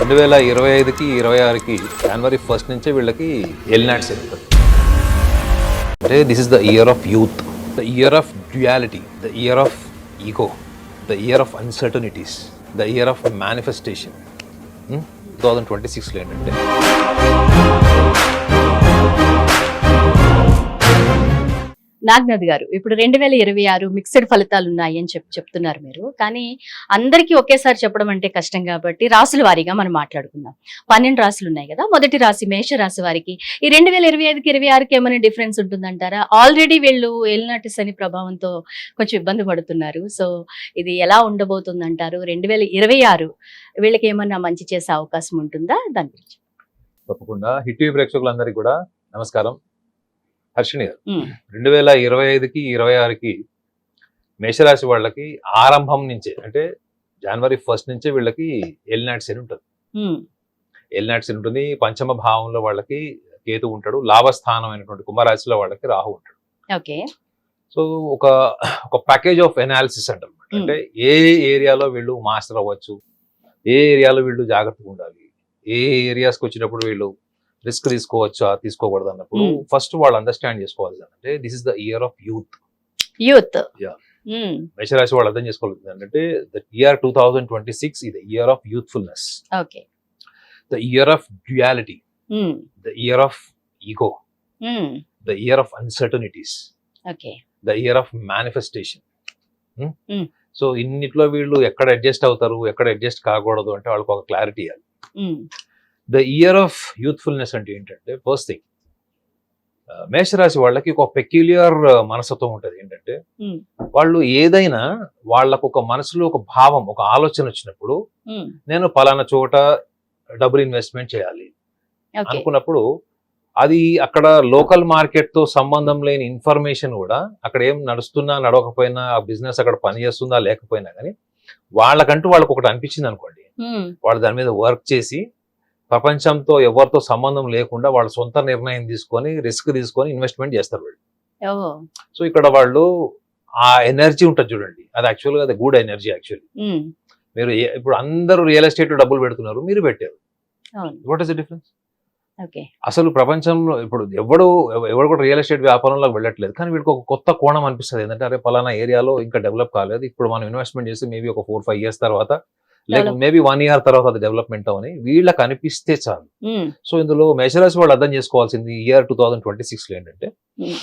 రెండు వేల ఇరవై ఐదుకి ఇరవై ఆరుకి జనవరి ఫస్ట్ నుంచే వీళ్ళకి ఎల్నాట్ వెళ్తుంది అంటే this is the year of youth the year of duality the year of ego the year of uncertainties the year of manifestation two thousand twenty సిక్స్లో ఏంటంటే నాగ్నాథ్ గారు ఇప్పుడు రెండు వేల ఇరవై ఆరు మిక్స్డ్ ఫలితాలు ఉన్నాయి అని చెప్పి చెప్తున్నారు మీరు. కానీ అందరికీ ఒకేసారి చెప్పడం అంటే కష్టం కాబట్టి రాసుల వారీగా మనం మాట్లాడుకుందాం. పన్నెండు రాసులు ఉన్నాయి కదా మొదటి రాశి మేష రాశి వారికి. ఈ రెండు వేల ఇరవై ఐదుకి ఇరవై ఆరుకి ఏమైనా డిఫరెన్స్ ఉంటుందంటారా? ఆల్రెడీ వీళ్ళు ఏలినాటి శని ప్రభావంతో కొంచెం ఇబ్బంది పడుతున్నారు. సో ఇది ఎలా ఉండబోతుందంటారు? రెండు వేల ఇరవై ఆరు వీళ్ళకి ఏమన్నా మంచి చేసే అవకాశం ఉంటుందా? దాని గురించి. తప్పకుండా. హిట్ ప్రేక్షకులందరికీ కూడా నమస్కారం. హర్షిణి గారు. రెండు వేల ఇరవై ఐదుకి ఇరవై ఆరుకి మేషరాశి వాళ్ళకి ఆరంభం నుంచే అంటే జనవరి ఫస్ట్ నుంచే వీళ్ళకి ఎల్నాట్స్ అని ఉంటుంది. ఉమ్, ఎల్నాట్స్ అని ఉంటుంది. పంచమ భావంలో వాళ్ళకి కేతు ఉంటాడు. లాభస్థానం అయినటువంటి కుంభరాశిలో వాళ్ళకి రాహు ఉంటాడు. ఓకే. సో ఒక ఒక ప్యాకేజ్ ఆఫ్ ఎనాలిసిస్ అంటారు అంటే ఏ ఏరియాలో వీళ్ళు మాస్టర్ అవ్వచ్చు ఏ ఏరియాలో వీళ్ళు జాగ్రత్తగా ఉండాలి ఏ ఏరియాస్కి వచ్చినప్పుడు వీళ్ళు రిస్క్ తీసుకోవచ్చా తీసుకోకూడదు అన్నప్పుడు Hmm. ఫస్ట్ వాళ్ళు అండర్స్టాండ్ చేసుకోవాలి అంటే this is the year of youth youth మేషరాశి వాళ్ళు అర్థం చేసుకోవాలి అంటే the year two thousand twenty six ఇది year of youthfulness okay the year of duality the year of ego the year of uncertainties okay the year of manifestation Hmm. So ఇన్నిట్లో వీళ్ళు ఎక్కడ adjust అవుతారు ఎక్కడ అడ్జస్ట్ కాకూడదు అంటే వాళ్ళకి ఒక clarity ఇవ్వాలి um, the year of youthfulness అంటే ఏంటంటే ఫస్ట్ థింగ్ మేషరాశి వాళ్ళకి ఒక పెక్యులియర్ మనస్తత్వం ఉంటుంది. ఏంటంటే. వాళ్ళు ఏదైనా వాళ్ళకు ఒక మనసులో ఒక భావం ఒక ఆలోచన వచ్చినప్పుడు నేను పలానా చోట డబుల్ ఇన్వెస్ట్మెంట్ చేయాలి అనుకున్నప్పుడు అది అక్కడ లోకల్ మార్కెట్తో సంబంధం లేని ఇన్ఫర్మేషన్ కూడా అక్కడ ఏం నడుస్తున్నా నడవకపోయినా ఆ బిజినెస్ అక్కడ పని చేస్తుందా లేకపోయినా కానీ వాళ్ళకంటూ వాళ్ళకి ఒకటి అనిపించింది అనుకోండి వాళ్ళు దాని మీద వర్క్ చేసి ప్రపంచంతో ఎవరితో సంబంధం లేకుండా వాళ్ళ సొంత నిర్ణయం తీసుకొని రిస్క్ తీసుకొని ఇన్వెస్ట్మెంట్ చేస్తారు వాళ్ళు. సో ఇక్కడ వాళ్ళు ఆ ఎనర్జీ ఉంటుంది చూడండి. అది యాక్చువల్గా అది గుడ్ ఎనర్జీ యాక్చువల్లీ మీరు ఇప్పుడు అందరూ రియల్ ఎస్టేట్ డబ్బులు పెడుతున్నారు మీరు పెట్టారు. వాట్ ఇస్ ద డిఫరెన్స్ అసలు ప్రపంచంలో ఇప్పుడు ఎవడు ఎవడు కూడా రియల్ ఎస్టేట్ వ్యాపారంలోకి వెళ్ళట్లేదు. కానీ వీడికి ఒక కొత్త కోణం అనిపిస్తుంది. ఏంటంటే అరే పలానా ఏరియాలో ఇంకా డెవలప్ కాలేదు. ఇప్పుడు మనం ఇన్వెస్ట్మెంట్ చేసి మేబీ ఒక ఫోర్ ఫైవ్ ఇయర్స్ తర్వాత లేక. మేబీ వన్ ఇయర్ తర్వాత అది డెవలప్మెంట్ అవని వీళ్ళకి అనిపిస్తే చాలు. సో ఇందులో మేషరాశి వాళ్ళు అర్థం చేసుకోవాల్సింది ఇయర్ టూ థౌజండ్ ట్వంటీ సిక్స్లో ఏంటంటే Hmm.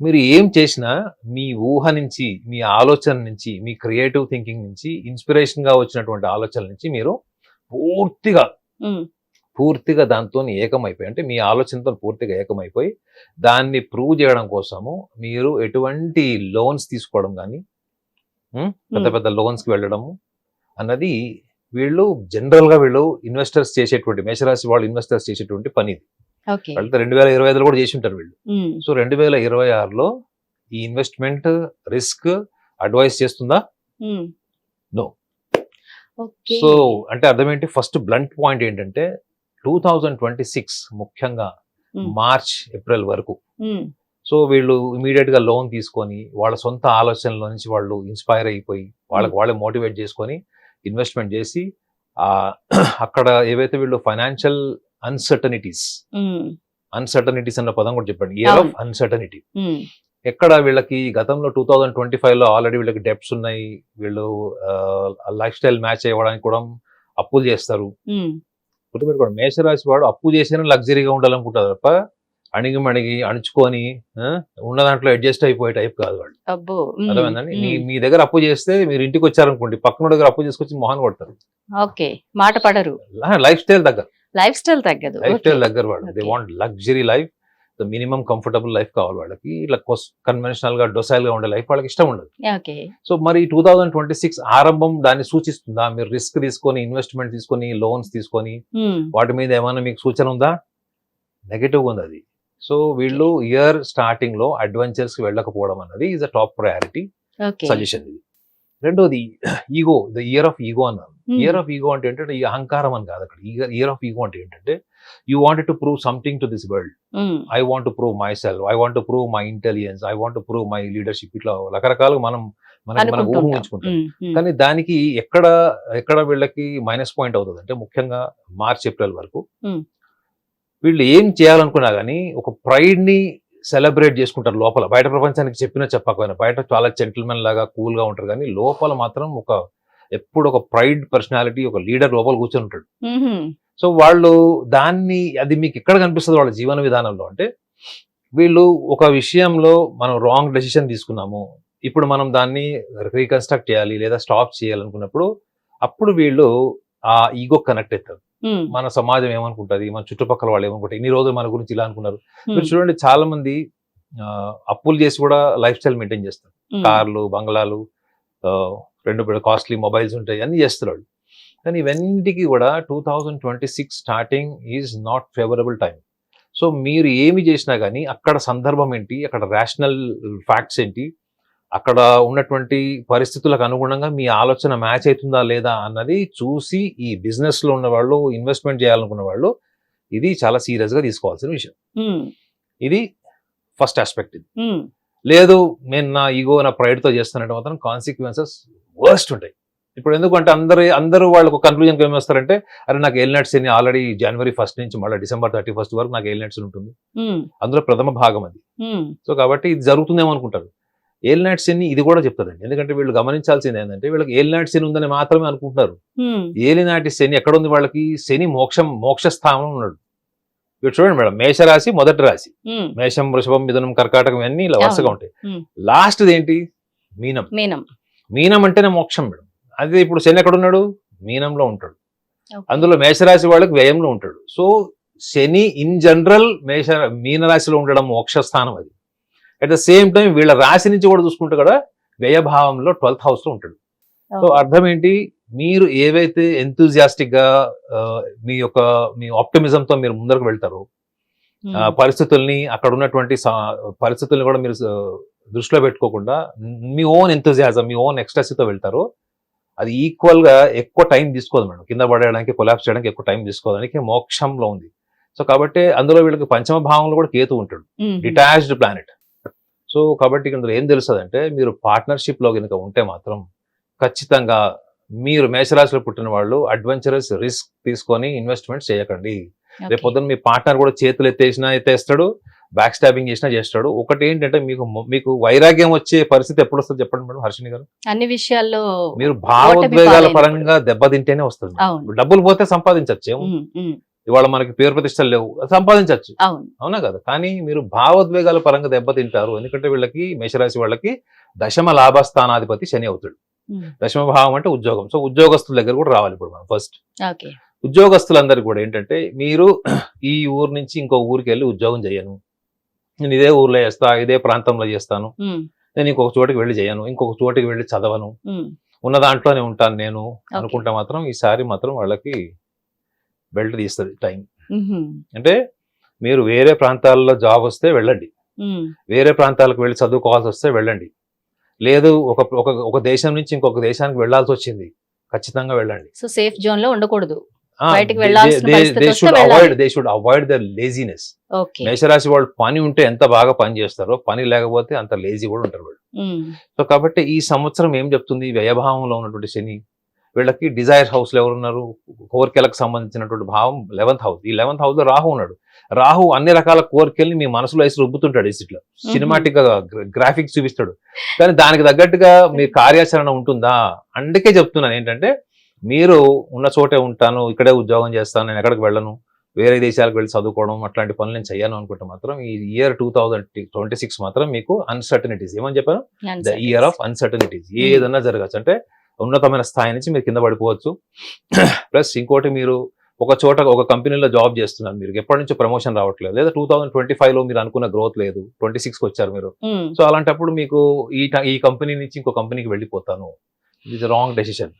మీరు ఏం చేసినా మీ ఊహ నుంచి మీ ఆలోచన నుంచి మీ క్రియేటివ్ థింకింగ్ నుంచి ఇన్స్పిరేషన్గా వచ్చినటువంటి ఆలోచనల నుంచి మీరు పూర్తిగా ఉమ్, పూర్తిగా దాంతో ఏకమైపోయి అంటే మీ ఆలోచనతో పూర్తిగా ఏకమైపోయి దాన్ని ప్రూవ్ చేయడం కోసము మీరు ఎటువంటి లోన్స్ తీసుకోవడం కానీ పెద్ద పెద్ద లోన్స్కి వెళ్ళడము అన్నది వీళ్ళు జనరల్గా వీళ్ళు ఇన్వెస్టర్స్ చేసేటువంటి మేషరాశి వాళ్ళు ఇన్వెస్టర్స్ చేసేటువంటి పని ఇది. వాళ్ళతో రెండు వేల ఇరవై ఐదులో కూడా చేసి ఉంటారు వీళ్ళు. సో రెండు వేల ఇరవై ఆరులో ఈ ఇన్వెస్ట్మెంట్ రిస్క్ అడ్వైస్ చేస్తుందా. ఓకే. సో అంటే అర్థం ఏంటి ఫస్ట్ బ్లంట్ పాయింట్ ఏంటంటే టూ థౌజండ్ ట్వంటీ సిక్స్ ముఖ్యంగా. మార్చ్ ఏప్రిల్ వరకు. సో వీళ్ళు ఇమీడియట్గా లోన్ తీసుకొని వాళ్ళ సొంత ఆలోచనల నుంచి వాళ్ళు ఇన్స్పైర్ అయిపోయి వాళ్ళకి వాళ్ళే మోటివేట్ చేసుకొని ఇన్వెస్ట్మెంట్ చేసి ఆ అక్కడ ఏవైతే వీళ్ళు ఫైనాన్షియల్ అన్సర్టనిటీస్ అన్సర్టనిటీస్ అన్న పదం కూడా చెప్పండి. Year of. అన్సర్టనిటీ ఎక్కడ వీళ్ళకి గతంలో టూ థౌజండ్ ట్వంటీ ఫైవ్లో ఆల్రెడీ వీళ్ళకి డెప్స్ ఉన్నాయి. వీళ్ళు లైఫ్ స్టైల్ మ్యాచ్ అవ్వడానికి కూడా అప్పులు చేస్తారు. గుర్తుపెట్టుకోండి మేషరాశి వాడు అప్పు చేసిన లగ్జరీగా ఉండాలనుకుంటారు తప్ప అణిగి మణిగి అణుచుకొని ఉన్న దాంట్లో అడ్జస్ట్ అయిపోయే టైప్ కాదు వాళ్ళు. అర్థమైందండి మీ దగ్గర అప్పు చేస్తే మీరు ఇంటికి వచ్చారనుకోండి పక్కన దగ్గర అప్పు చేసుకొచ్చి మొహాన్ కొడతారు. ఓకే మాట పడరు. లైఫ్ స్టైల్ దగ్గర లైఫ్ స్టైల్ తగ్గదు. లైఫ్. స్టైల్ దగ్గర వాళ్ళు. They. Want luxury life minimum comfortable life కావాలి వాళ్ళకి. ఇట్లా కన్వెన్షనల్గా డొసైల్గా ఉండే లైఫ్ వాళ్ళకి ఇష్టం ఉండదు. సో మరి టూ థౌజండ్ ట్వంటీ సిక్స్ ఆరంభం దాన్ని సూచిస్తుందా? మీరు రిస్క్ తీసుకొని ఇన్వెస్ట్మెంట్ తీసుకొని లోన్స్ తీసుకొని వాటి మీద ఏమైనా మీకు సూచన ఉందా? నెగటివ్ ఉంది అది. సో వీళ్ళు ఇయర్ స్టార్టింగ్లో అడ్వెంచర్స్కి వెళ్ళకపోవడం అన్నది is a top priority suggestion ఇది. రెండోది ego the year of ego అన్నాను. ఇయర్ ఆఫ్ ఈగో అంటే ఏంటంటే ఈ అహంకారం అని కాదు అక్కడ. ఇయర్ ఆఫ్ ఈగో అంటే ఏంటంటే you wanted to prove something to this world I want to prove myself I want to prove my intelligence I want to prove my leadership ఇట్లా రకరకాలుగా మనం మనకి మనం ఊహించుకుంటాం కానీ దానికి ఎక్కడ ఎక్కడ వీళ్ళకి మైనస్ పాయింట్ అవుతుంది. అంటే ముఖ్యంగా మార్చ్ ఏప్రిల్ వరకు Hmm. వీళ్ళు ఏం చేయాలనుకున్నా కానీ ఒక ప్రైడ్ని సెలబ్రేట్ చేసుకుంటారు లోపల. బయట ప్రపంచానికి చెప్పినా చెప్పకపోయినా. బయట చాలా జెంటిల్మెన్ లాగా కూల్గా ఉంటారు కానీ లోపల మాత్రం ఒక ఎప్పుడు ఒక ప్రైడ్ పర్సనాలిటీ ఒక లీడర్ లోపల కూర్చొని ఉంటాడు. సో వాళ్ళు దాన్ని అది మీకు ఎక్కడ కనిపిస్తుంది వాళ్ళ జీవన విధానంలో అంటే వీళ్ళు ఒక విషయంలో మనం రాంగ్ డెసిషన్ తీసుకున్నాము. ఇప్పుడు మనం దాన్ని రీకన్స్ట్రక్ట్ చేయాలి లేదా స్టాప్ చేయాలనుకున్నప్పుడు అప్పుడు వీళ్ళు ఆ ఈగో కనెక్ట్ అవుతారు. మన సమాజం ఏమనుకుంటది? మన చుట్టుపక్కల వాళ్ళు ఏమనుకుంటారు? ఇన్ని రోజులు మన గురించి ఇలా అనుకున్నారు. మీరు చూడండి చాలా మంది అప్పులు చేసి కూడా లైఫ్ స్టైల్ మెయింటైన్ చేస్తారు. కార్లు బంగ్లాలు రెండు కాస్ట్లీ మొబైల్స్ ఉంటాయి అన్ని చేస్తున్నాడు కానీ ఇవన్నిటికీ కూడా two thousand twenty six starting is not favourable time so మీరు ఏమి చేసినా కానీ అక్కడ సందర్భం ఏంటి? అక్కడ రేషనల్ ఫ్యాక్ట్స్ ఏంటి? అక్కడ ఉన్నటువంటి పరిస్థితులకు అనుగుణంగా మీ ఆలోచన మ్యాచ్ అవుతుందా లేదా అన్నది చూసి ఈ business లో ఉన్న వాళ్ళు ఇన్వెస్ట్మెంట్ చేయాలనుకున్న వాళ్ళు ఇది చాలా serious గా తీసుకోవాల్సిన విషయం. ఇది ఫస్ట్ ఆస్పెక్ట్ ఇది. లేదు నేను నా ఈగో నా pride తో చేస్తానంటే మాత్రం కాన్సిక్వెన్సెస్ వర్స్ట్ ఉంటాయి. ఇప్పుడు ఎందుకంటే అందరు అందరూ వాళ్ళకు కన్క్లూజన్కి ఏమి వస్తారంటే అరే నాకు ఎయిల్ అని ఆల్రెడీ జనవరి ఫస్ట్ నుంచి మళ్ళీ డిసెంబర్ థర్టీ ఫస్ట్ వరకు నాకు ఎయిల్ ఉంటుంది. అందులో ప్రథమ భాగం అది. సో కాబట్టి ఇది జరుగుతుందేమో అనుకుంటారు. ఏల్ నైట్ శని ఇది కూడా చెప్తుందండి. ఎందుకంటే వీళ్ళు గమనించాల్సింది ఏంటంటే వీళ్ళకి ఏల్ నైట్ శని ఉందని మాత్రమే అనుకుంటున్నారు. ఏలినాటి శని ఎక్కడ ఉంది వాళ్ళకి? శని మోక్షం మోక్ష స్థానంలో ఉన్నాడు. ఇప్పుడు చూడండి మేడం మేషరాశి మొదటి రాశి. మేషం వృషభం మిథునం కర్కాటకం ఇవన్నీ ఇలా వరుసగా ఉంటాయి. లాస్ట్ ఏంటి? మీనం. మీనం. మీనం అంటేనే మోక్షం మేడం. అదే ఇప్పుడు శని ఎక్కడ ఉన్నాడు మీనంలో ఉంటాడు. అందులో మేషరాశి వాళ్ళకి వ్యయంలో ఉంటాడు. సో శని ఇన్ జనరల్ మేష మీనరాశిలో ఉండడం మోక్ష స్థానం అది. అట్ ద సేమ్ టైం వీళ్ళ రాశి నుంచి కూడా చూసుకుంటే కూడా వ్యయభావంలో ట్వెల్త్ హౌస్లో ఉంటాడు. సో అర్థం ఏంటి మీరు ఏవైతే గా మీ యొక్క మీ ఆప్టిమిజం తో మీరు ముందరకు వెళ్తారో పరిస్థితుల్ని అక్కడ ఉన్నటువంటి పరిస్థితుల్ని కూడా మీరు దృష్టిలో పెట్టుకోకుండా మీ ఓన్ ఎంతూజియాజం మీ ఓన్ ఎక్స్ట్రాసీతో వెళ్తారో అది ఈక్వల్గా ఎక్కువ టైం తీసుకోదు మేడం. కింద పడేయడానికి కొలాప్స్ చేయడానికి ఎక్కువ టైం తీసుకోవడానికి మోక్షంలో ఉంది. సో కాబట్టి అందులో వీళ్ళకి పంచమ భావంలో కూడా కేతు ఉంటాడు. డిటాచ్డ్ ప్లానెట్ సో కాబట్టి ఇందులో ఏం తెలుస్తుంది అంటే మీరు పార్ట్నర్షిప్లో కనుక ఉంటే మాత్రం ఖచ్చితంగా మీరు మేషరాశిలో పుట్టిన వాళ్ళు అడ్వెంచరస్ రిస్క్ తీసుకొని ఇన్వెస్ట్మెంట్ చేయకండి. రేపు పొద్దున్న మీ పార్ట్నర్ కూడా చేతులు ఎత్తేసినా ఎత్తేస్తాడు బ్యాక్ స్టాబింగ్ చేసినా చేస్తాడు. ఒకటి ఏంటంటే మీకు మీకు వైరాగ్యం వచ్చే పరిస్థితి ఎప్పుడు వస్తుంది చెప్పండి మేడం హర్షిని గారు? అన్ని విషయాల్లో మీరు భావోద్వేగాల. పరంగా దెబ్బతింటేనే వస్తుంది. డబ్బులు పోతే ఉమ్, ఇవాళ మనకి పేరు ప్రతిష్టలు లేవు. సంపాదించవచ్చు. అవును. కదా? కానీ మీరు భావోద్వేగాల పరంగా దెబ్బతింటారు. ఎందుకంటే వీళ్ళకి మేషరాశి వాళ్ళకి దశమ లాభస్థానాధిపతి శని అవుతాడు. దశమ భావం అంటే ఉద్యోగం. సో ఉద్యోగస్తుల దగ్గర కూడా రావాలి ఇప్పుడు మనం ఫస్ట్. ఉద్యోగస్తులందరికీ కూడా ఏంటంటే మీరు ఈ ఊరు నుంచి ఇంకో ఊరికి వెళ్ళి ఉద్యోగం చేయను. నేను ఇదే ఊర్లో చేస్తా ఇదే ప్రాంతంలో చేస్తాను. నేను ఇంకొక చోటికి వెళ్ళి చేయను. ఇంకొక చోటికి వెళ్ళి చదవను. ఉన్న దాంట్లోనే ఉంటాను నేను అనుకుంటే మాత్రం ఈసారి మాత్రం వాళ్ళకి బెల్ట్ తీస్తుంది టైం. అంటే మీరు వేరే ప్రాంతాల్లో జాబ్ వస్తే వెళ్ళండి. వేరే ప్రాంతాలకు వెళ్ళి చదువుకోవాల్సి వస్తే వెళ్ళండి. లేదు ఒక ఒక దేశం నుంచి ఇంకొక దేశానికి వెళ్ళాల్సి వచ్చింది ఖచ్చితంగా వెళ్ళండి. సో సేఫ్ జోన్లో ఉండకూడదు. అవాయిడ్ దే లేజినెస్ మేషరాశి వాళ్ళు పని ఉంటే ఎంత బాగా పని చేస్తారో పని లేకపోతే అంత లేజీ కూడా ఉంటారు వాళ్ళు. సో కాబట్టి ఈ సంవత్సరం ఏం చెప్తుంది? వ్యయభావంలో ఉన్నటువంటి శని వీళ్ళకి డిజైర్ హౌస్లో ఎవరున్నారు? కోరికలకు సంబంధించినటువంటి భావం లెవెంత్ హౌస్. ఈ లెవెంత్ హౌస్లో రాహు ఉన్నాడు. రాహు అన్ని రకాల కోరికల్ని మీ మనసులో వేసి రుబ్బుతుంటాడు ఇట్లా సినిమాటిక్గా గ్రాఫిక్స్ చూపిస్తాడు. కానీ దానికి తగ్గట్టుగా మీ కార్యాచరణ ఉంటుందా? అందుకే చెప్తున్నాను ఏంటంటే మీరు ఉన్న చోటే ఉంటాను ఇక్కడే ఉద్యోగం చేస్తాను నేను ఎక్కడికి వెళ్ళను వేరే దేశాలకు వెళ్ళి చదువుకోవడం అట్లాంటి పనులు నేను చెయ్యను అనుకుంటే మాత్రం ఈ year two thousand twenty six మాత్రం మీకు అన్సర్టనిటీస్ ఏమని చెప్పాను? ద ఇయర్ ఆఫ్ అన్సర్టనిటీస్ ఏదన్నా జరగచ్చు. అంటే ఉన్నతమైన స్థాయి నుంచి మీరు కింద పడిపోవచ్చు. ప్లస్ ఇంకోటి మీరు ఒక చోట ఒక కంపెనీలో జాబ్ చేస్తున్నారు. మీరు ఎప్పటి నుంచో ప్రమోషన్ రావట్లేదు. లేదా టూ థౌసండ్ ట్వంటీ ఫైవ్లో మీరు అనుకున్న గ్రోత్ లేదు. ట్వంటీ సిక్స్ వచ్చారు మీరు. సో అలాంటప్పుడు మీకు ఈ ఈ కంపెనీ నుంచి ఇంకో కంపెనీకి వెళ్ళిపోతాను. ఇది రాంగ్ డెసిషన్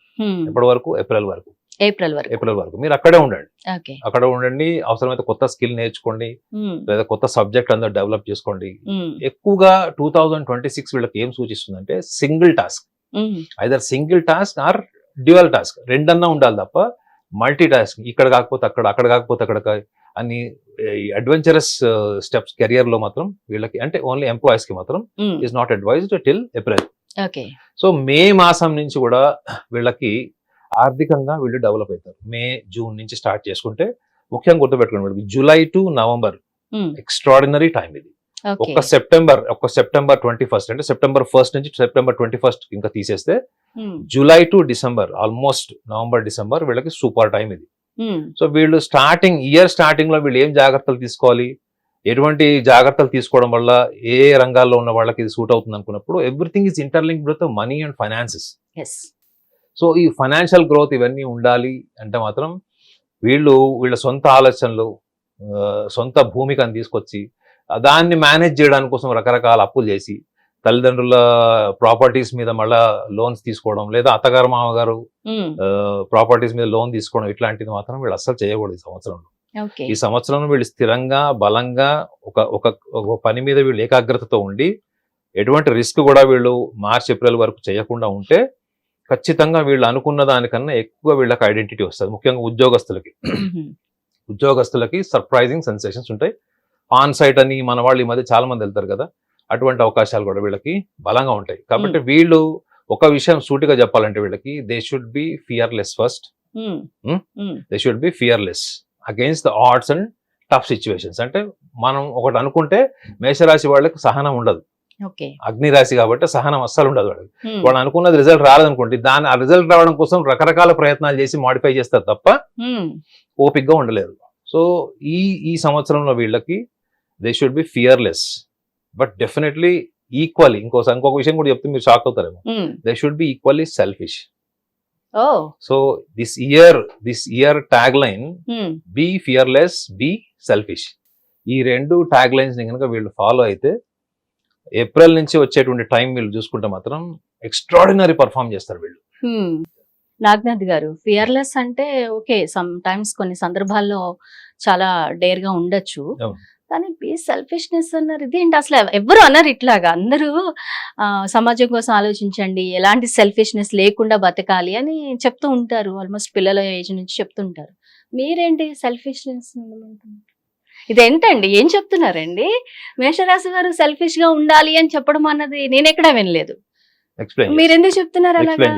ఎప్పటి వరకు? ఏప్రిల్ వరకు. ఏప్రిల్ వరకు. ఏప్రిల్ వరకు. మీరు అక్కడే ఉండండి. అక్కడ ఉండండి. అవసరమైతే కొత్త స్కిల్ నేర్చుకోండి. ఉమ్, లేదా కొత్త సబ్జెక్ట్ అందరూ డెవలప్ చేసుకోండి. ఉమ్, ఎక్కువగా టూ థౌజండ్ ట్వంటీ సిక్స్ వీళ్ళకి ఏం సూచిస్తుందంటే single task. Either single task or dual task రెండన్నా ఉండాలి తప్ప మల్టీ టాస్క్ ఇక్కడ కాకపోతే అక్కడ అక్కడ కాకపోతే అక్కడ కా- అని అడ్వెంచరస్ స్టెప్స్ కెరియర్లో మాత్రం వీళ్ళకి అంటే ఓన్లీ ఎంప్లాయీస్కి మాత్రం is not advised till April okay. So May మాసం నుంచి కూడా వీళ్ళకి ఆర్థికంగా వీళ్ళు డెవలప్ అవుతారు. మే జూన్ నుంచి స్టార్ట్ చేసుకుంటే ముఖ్యంగా గుర్తుపెట్టుకోండి వీళ్ళకి. July to November extraordinary time ఇది. ఒక్క సెప్టెంబర్ ఒక్క సెప్టెంబర్ ట్వంటీ ఫస్ట్ అంటే సెప్టెంబర్ ఫస్ట్ నుంచి సెప్టెంబర్ ట్వంటీ ఫస్ట్ ఇంకా తీసేస్తే ఉమ్, July to December almost November December వీళ్ళకి సూపర్ టైం ఇది. ఉమ్, సో వీళ్ళు స్టార్టింగ్ ఇయర్ స్టార్టింగ్లో వీళ్ళు ఏం జాగ్రత్తలు తీసుకోవాలి? ఎటువంటి జాగ్రత్తలు తీసుకోవడం వల్ల ఏ రంగాల్లో ఉన్న వాళ్ళకి ఇది సూట్ అవుతుంది అనుకున్నప్పుడు everything is interlink with money and finances. So ఈ ఫైనాన్షియల్ గ్రోత్ ఇవన్నీ ఉండాలి అంటే మాత్రం వీళ్ళు వీళ్ళ సొంత ఆలోచనలు సొంత భూమికను తీసుకొచ్చి దాన్ని మేనేజ్ చేయడానికి కోసం రకరకాల అప్పులు చేసి తల్లిదండ్రుల ప్రాపర్టీస్ మీద మళ్ళా లోన్స్ తీసుకోవడం లేదా అత్తగారు మామగారు ప్రాపర్టీస్ మీద లోన్ తీసుకోవడం ఇట్లాంటిది మాత్రం వీళ్ళు అస్సలు చేయకూడదు ఈ సంవత్సరంలో. ఈ సంవత్సరంలో వీళ్ళు స్థిరంగా బలంగా ఒక ఒక పని మీద వీళ్ళు ఏకాగ్రతతో ఉండి ఎటువంటి రిస్క్ కూడా వీళ్ళు మార్చ్ ఏప్రిల్ వరకు చేయకుండా ఉంటే ఖచ్చితంగా వీళ్ళు అనుకున్న దానికన్నా ఎక్కువ వీళ్ళకి ఐడెంటిటీ వస్తుంది. ముఖ్యంగా ఉద్యోగస్తులకి. ఉద్యోగస్తులకి సర్ప్రైజింగ్ సెన్సేషన్స్ ఉంటాయి. ఆన్ సైట్ అని మన వాళ్ళు ఈ మధ్య చాలా మంది వెళ్తారు కదా అటువంటి అవకాశాలు కూడా వీళ్ళకి బలంగా ఉంటాయి. కాబట్టి వీళ్ళు ఒక విషయం సూటిగా చెప్పాలంటే వీళ్ళకి they should be fearless first they should be fearless against the odds and tough situations అంటే మనం ఒకటి అనుకుంటే మేషరాశి వాళ్ళకి సహనం ఉండదు. అగ్ని రాశి కాబట్టి సహనం అస్సలు ఉండదు వాళ్ళకి. ఉమ్, వాళ్ళు అనుకున్నది రిజల్ట్ రాలేదనుకోండి దాని ఆ రిజల్ట్ రావడం కోసం రకరకాల ప్రయత్నాలు చేసి మాడిఫై చేస్తారు తప్ప ఉమ్, ఓపిక్గా ఉండలేరు సో ఈ ఈ సంవత్సరంలో వీళ్ళకి they should be fearless but definitely equally ఇంకో ఇంకొక విషయం కూడా చెప్తే మీరు shock అవుతారేమో. They should be equally selfish so this year this year tag line be fearless be selfish ఈ రెండు ట్యాగ్ లైన్స్ని కనుక వీళ్ళు ఫాలో అయితే ఏప్రిల్ నుంచి వచ్చేటువంటి టైం వీళ్ళు చూసుకుంటే మాత్రం ఎక్స్ట్రాడినరీ పర్ఫామ్ చేస్తారు వీళ్ళు. హ్మ్. నాగనాథ్ గారు ఫియర్లెస్ అంటే ఓకే సమ్ టైమ్స్ కొన్ని సందర్భాల్లో చాలా డేర్గా ఉండొచ్చు. కానీ బీ సెల్ఫిష్నెస్ అన్నారు. ఇదేంటి అసలు ఎవరు అన్నారు ఇట్లాగా. అందరూ సమాజం కోసం ఆలోచించండి. ఎలాంటి సెల్ఫిష్నెస్ లేకుండా బతకాలి అని చెప్తూ ఉంటారు. ఆల్మోస్ట్ పిల్లల ఏజ్ నుంచి చెప్తుంటారు మీరేంటి సెల్ఫిష్నెస్ ఇదేంటండి ఏం చెప్తున్నారండి? మేషరాశి వారు సెల్ఫిష్గా ఉండాలి అని చెప్పడం అన్నది నేను ఎక్కడా వినలేదు మీరు ఎందుకు చెప్తున్నారు అలాగా?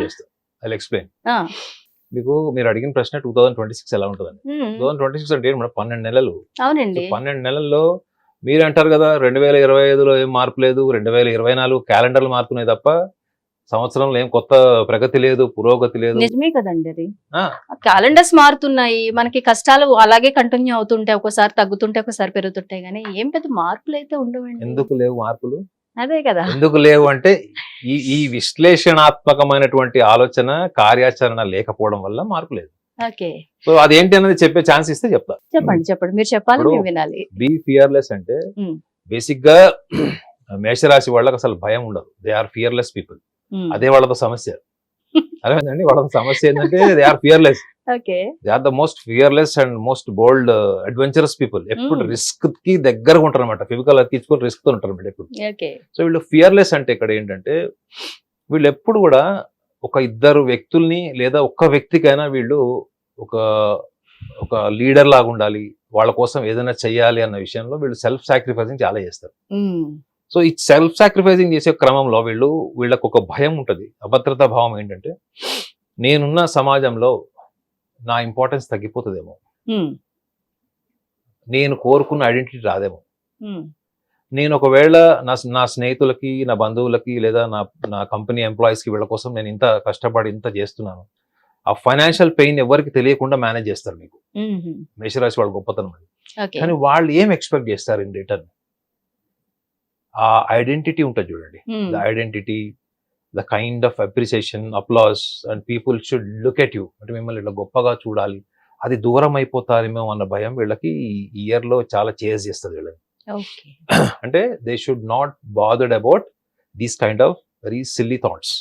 ఎక్స్ప్లెయిన్ మీకు మీరు అడిగిన ప్రశ్న టూ థౌసండ్ ట్వంటీ సిక్స్ ఎలా ఉంటుందండి? హ్మ్. టూ థౌసండ్ ట్వంటీ సిక్స్ అంటే మేడం పన్నెండు నెలలు. అవునండి. పన్నెండు నెలల్లో మీరు అంటారు కదా రెండు వేల ఇరవై ఐదులో ఏం మార్పు లేదు రెండు వేల ఇరవై నాలుగు క్యాలెండర్లు మారుతున్నాయి తప్ప సంవత్సరంలో ఏం కొత్త ప్రగతి లేదు పురోగతి లేదు. నిజమే కదండి అది. క్యాలెండర్స్ మారుతున్నాయి మనకి కష్టాలు అలాగే కంటిన్యూ అవుతుంటాయి ఒకసారి తగ్గుతుంటే ఒకసారి పెరుగుతుంటాయి కానీ ఏం పెద్ద మార్పులు అయితే ఉండవండి. ఎందుకు లేవు మార్పులు? అదే కదా. ఎందుకు లేవు అంటే ఈ ఈ విశ్లేషణాత్మకమైనటువంటి ఆలోచన కార్యాచరణ లేకపోవడం వల్ల మార్పు లేదు. ఓకే. సో అదేంటి అనేది చెప్పే ఛాన్స్ ఇస్తే చెప్తా. చెప్పండి చెప్పండి. మీరు చెప్పాలి వినాలి. బీ ఫియర్లెస్ అంటే. బేసిక్గా మేషరాశి వాళ్ళకి అసలు భయం ఉండదు. They are fearless people. అదే వాళ్ళతో సమస్య. అర్థమైందండి? వాళ్ళతో సమస్య ఏంటంటే they are fearless they are the most fearless and most bold adventurous people ఎప్పుడు Mm. రిస్క్కి దగ్గరగా ఉంటారు అనమాట ఫిజికల్ అతికించుకొని రిస్క్తో ఉంటారు అన్నమాట ఎప్పుడు. సో వీళ్ళు ఫియర్లెస్ అంటే ఇక్కడ ఏంటంటే వీళ్ళు ఎప్పుడు కూడా ఒక ఇద్దరు వ్యక్తుల్ని లేదా ఒక్క వ్యక్తికైనా వీళ్ళు ఒక ఒక లీడర్ లాగా ఉండాలి. వాళ్ళ కోసం ఏదైనా చెయ్యాలి అన్న విషయంలో వీళ్ళు సెల్ఫ్ సాక్రిఫైసింగ్ చాలా చేస్తారు. ఉమ్. సో ఈ సెల్ఫ్ సాక్రిఫైసింగ్ చేసే క్రమంలో వీళ్ళు వీళ్ళకు ఒక భయం ఉంటుంది. అభద్రతా భావం ఏంటంటే నేనున్న సమాజంలో నా ఇంపార్టెన్స్ తగ్గిపోతుందేమో. ఉమ్. నేను కోరుకున్న ఐడెంటిటీ రాదేమో. ఉమ్. నేను ఒకవేళ నా నా స్నేహితులకి నా బంధువులకి లేదా నా నా కంపెనీ ఎంప్లాయీస్కి వీళ్ళ కోసం నేను ఇంత కష్టపడి ఇంత చేస్తున్నాను ఆ ఫైనాన్షియల్ పెయిన్ ఎవరికి తెలియకుండా మేనేజ్ చేస్తారు మీకు. ఉమ్. మేషరాశి వాళ్ళ గొప్పతనం అది. కానీ వాళ్ళు ఏం ఎక్స్పెక్ట్ చేస్తారు ఇన్ రిటర్న్ ఆ ఐడెంటిటీ ఉంటుంది చూడండి. Identity the kind of appreciation applause and people should look at you అంటే మిమ్మల్ని ఇట్లా గొప్పగా చూడాలి. అది దూరం అయిపోతారేమో అన్న భయం వీళ్ళకి ఈ ఇయర్లో చాలా చేజ్ చేస్తుంది వీళ్ళని. అంటే they should not bothered about these kind of very silly thoughts.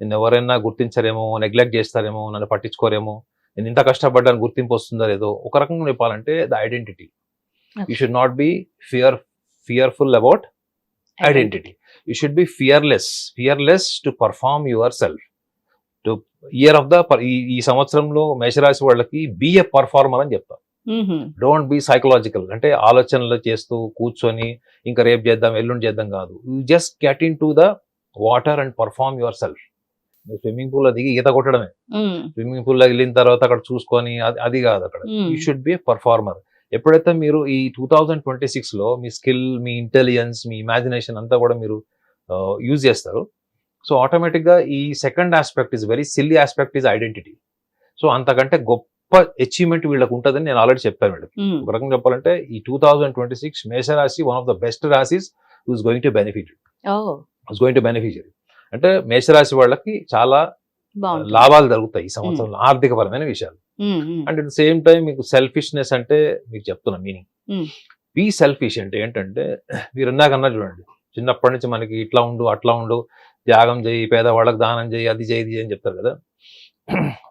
నిన్ను ఎవరైనా గుర్తించరేమో నెగ్లెక్ట్ చేస్తారేమో నన్ను పట్టించుకోరేమో నేను ఇంత కష్టపడ్డాను గుర్తింపు వస్తుందా లేదో ఒక రకంగా చెప్పాలంటే the identity you should not be fear fearful about identity you should be fearless fearless to perform yourself to year of the ఈ సంవత్సరంలో మేషరాశి వాళ్ళకి బీ ఎ పర్ఫార్మర్ అని చెప్తాం. డోంట్ బి సైకలాజికల్ అంటే ఆలోచనలు చేస్తూ కూర్చొని ఇంకా రేపు చేద్దాం ఎల్లుండి చేద్దాం కాదు. You just get into the water and perform yourself swimming pool దిగి ఈత కొట్టడమే. మ్మ్. స్విమ్మింగ్ పూల్లో వెళ్ళిన తర్వాత అక్కడ చూసుకొని అది కాదు అక్కడ. యూ షుడ్ బి పర్ఫార్మర్ ఎప్పుడైతే మీరు ఈ టూ థౌజండ్ ట్వంటీ సిక్స్లో మీ స్కిల్ మీ ఇంటెలిజెన్స్ మీ ఇమాజినేషన్ అంతా కూడా మీరు యూజ్ చేస్తారు. సో ఆటోమేటిక్గా ఈ second aspect is very silly aspect is identity so అంతకంటే గొప్ప అచీవ్మెంట్ వీళ్ళకి ఉంటుందని నేను ఆల్రెడీ చెప్పాను వీళ్ళకి. మ్మ్. ఒక రకంగా చెప్పాలంటే ఈ టూ థౌజండ్ ట్వంటీ సిక్స్ మేషరాశి one of the best రాశిస్ who's going to benefit who's going to beneficiary అంటే మేషరాశి వాళ్ళకి చాలా లాభాలు జరుగుతాయి ఈ సంవత్సరంలో ఆర్థిక పరమైన విషయాలు. అండ్ అట్ సేమ్ టైం మీకు సెల్ఫిష్నెస్ అంటే మీకు చెప్తున్నా మీనింగ్. బీ సెల్ఫిష్ అంటే ఏంటంటే మీరు ఇందాకన్నా చూడండి చిన్నప్పటి నుంచి మనకి ఇట్లా ఉండు అట్లా ఉండు త్యాగం చేయి పేదవాళ్ళకి దానం చేయి అది చేయి ఇది అని చెప్తారు కదా.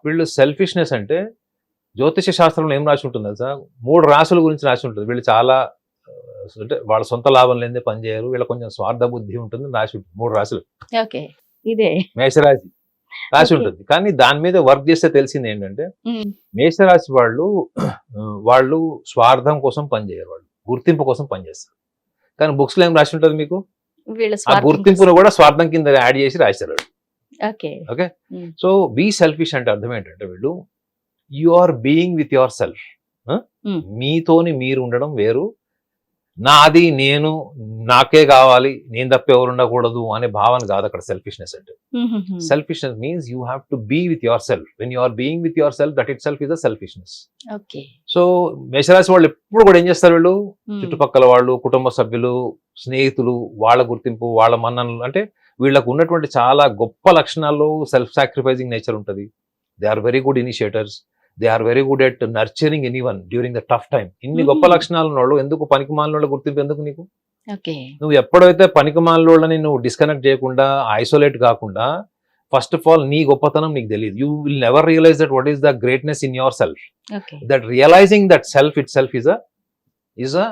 వీళ్ళు సెల్ఫిష్నెస్ అంటే జ్యోతిష శాస్త్రంలో ఏం రాసి ఉంటుంది తెలుసా? మూడు రాసుల గురించి రాసి ఉంటుంది. వీళ్ళు చాలా అంటే వాళ్ళ సొంత లాభం లేదే పని చేయరు వీళ్ళ కొంచెం స్వార్థ బుద్ధి ఉంటుంది రాసి ఉంటుంది. మూడు రాసులు. ఇదే. మేషరాశి. రాసి. ఉంటుంది కానీ దాని మీద వర్క్ చేస్తే తెలిసింది ఏంటంటే. మేషరాశి వాళ్ళు వాళ్ళు స్వార్థం కోసం పనిచేయరు వాళ్ళు గుర్తింపు కోసం పనిచేస్తారు కానీ బుక్స్లో ఏం రాసి ఉంటుంది మీకు ఆ గుర్తింపును కూడా స్వార్థం కింద యాడ్ చేసి రాశారు. ఓకే. సో బీ సెల్ఫిష్ అంటే అర్థం ఏంటంటే వీళ్ళు you are being with yourself. మీతోని మీరు ఉండడం వేరు నాది నేను నాకే కావాలి నేను తప్ప ఎవరు ఉండకూడదు అనే భావన కాదు అక్కడ సెల్ఫిష్నెస్ అంటే. Selfishness means you have to be with yourself when you are being with yourself that itself is a selfishness so మేషరాశి వాళ్ళు ఎప్పుడు కూడా ఏం చేస్తారు వీళ్ళు. చుట్టుపక్కల వాళ్ళు కుటుంబ సభ్యులు స్నేహితులు వాళ్ళ గుర్తింపు వాళ్ళ మన్ననలు అంటే వీళ్ళకు ఉన్నటువంటి చాలా గొప్ప లక్షణాల్లో సెల్ఫ్ సాక్రిఫైజింగ్ నేచర్ ఉంటుంది. They are very good initiators they are very good at nurturing anyone during the tough time ఇన్ని గొప్ప Mhm. లక్షణాలు ఉన్నోళ్ళు ఎందుకు పనికి మాలినోళ్ళ గుర్తింపు ఎందుకు నీకు? నువ్వు ఎప్పుడైతే పనికి మాలినోళ్ళని నువ్వు డిస్కనెక్ట్ చేయకుండా ఐసోలేట్ కాకుండా ఫస్ట్ ఆఫ్ ఆల్ నీ గొప్పతనం నీకు తెలియదు. You will never realise that what is the greatness in yourself that realizing that self itself is a is a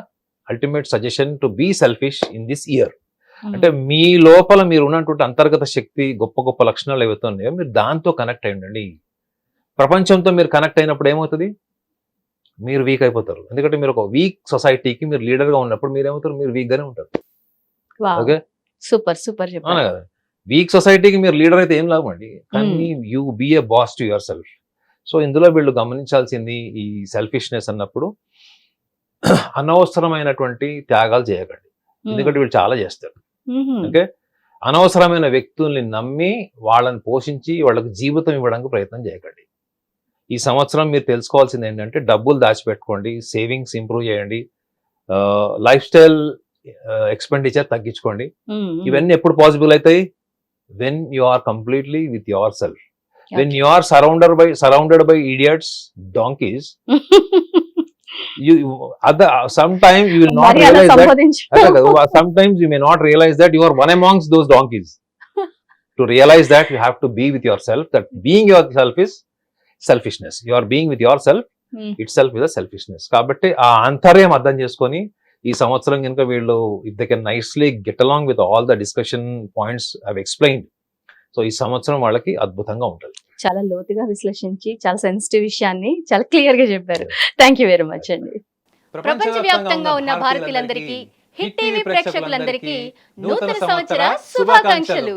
ultimate suggestion to be selfish in this year. అంటే మీ లోపల మీరు ఉన్నటువంటి అంతర్గత శక్తి గొప్ప గొప్ప లక్షణాలు ఏవైతే ఉన్నాయో మీరు దాంతో కనెక్ట్ అయ్యండి ప్రపంచంతో మీరు కనెక్ట్ అయినప్పుడు ఏమవుతుంది? మీరు వీక్ అయిపోతారు. ఎందుకంటే మీరు ఒక వీక్ సొసైటీకి మీరు లీడర్గా ఉన్నప్పుడు మీరు ఏమవుతారు? మీరు వీక్ గానే ఉంటారు. ఓకే? సూపర్ సూపర్ అవునా కదా? వీక్ సొసైటీకి మీరు లీడర్ అయితే ఏం లాభం అండి? కానీ you be a boss to yourself so ఇందులో వీళ్ళు గమనించాల్సింది ఈ సెల్ఫిష్నెస్ అన్నప్పుడు అనవసరమైనటువంటి త్యాగాలు చేయకండి. ఎందుకంటే వీళ్ళు చాలా చేస్తారు. ఓకే? అనవసరమైన వ్యక్తుల్ని నమ్మి వాళ్ళని పోషించి వాళ్ళకి జీవితం ఇవ్వడానికి ప్రయత్నం చేయకండి. ఈ సంవత్సరం మీరు తెలుసుకోవాల్సింది ఏంటంటే డబ్బులు దాచిపెట్టుకోండి సేవింగ్స్ ఇంప్రూవ్ చేయండి లైఫ్ స్టైల్ ఎక్స్పెండిచర్ తగ్గించుకోండి. ఇవన్నీ ఎప్పుడు పాసిబుల్ అవుతాయి? When you are completely with yourself when. You are surrounded by surrounded by idiots donkeys other sometimes you will not మరి అలా realize that సంబోధించు. అదే కదా, sometimes you may is selfishness. You are being with yourself hmm. itself is a selfishness. కాబట్టి ఆ అంతర్యం అర్థం చేసుకొని ఈ సంవత్సరం కనుక వీళ్ళు if they can nicely get along with all the discussion points I explained so ఈ సంవత్సరం వాళ్ళకి అద్భుతంగా ఉంటుంది. చాలా లోతుగా విశ్లేషించి చాలా సెన్సిటివ్ విషయాన్ని చాలా క్లియర్గా చెప్పారు. థ్యాంక్ యూ వెరీ మచ్ అండి. ప్రపంచవ్యాప్తంగా ఉన్న భారతీయులందరికీ హిట్ టీవీ ప్రేక్షకులందరికీ నూతన సంవత్సర శుభాకాంక్షలు.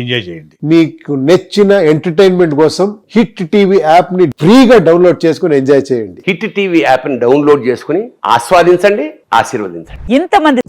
ఎంజాయ్ చేయండి. మీకు నచ్చిన ఎంటర్టైన్మెంట్ కోసం హిట్ టీవీ యాప్ని ఫ్రీగా డౌన్లోడ్ చేసుకుని ఎంజాయ్ చేయండి. హిట్ టీవీ యాప్ని డౌన్లోడ్ చేసుకుని ఆస్వాదించండి ఆశీర్వదించండి. ఇంతమంది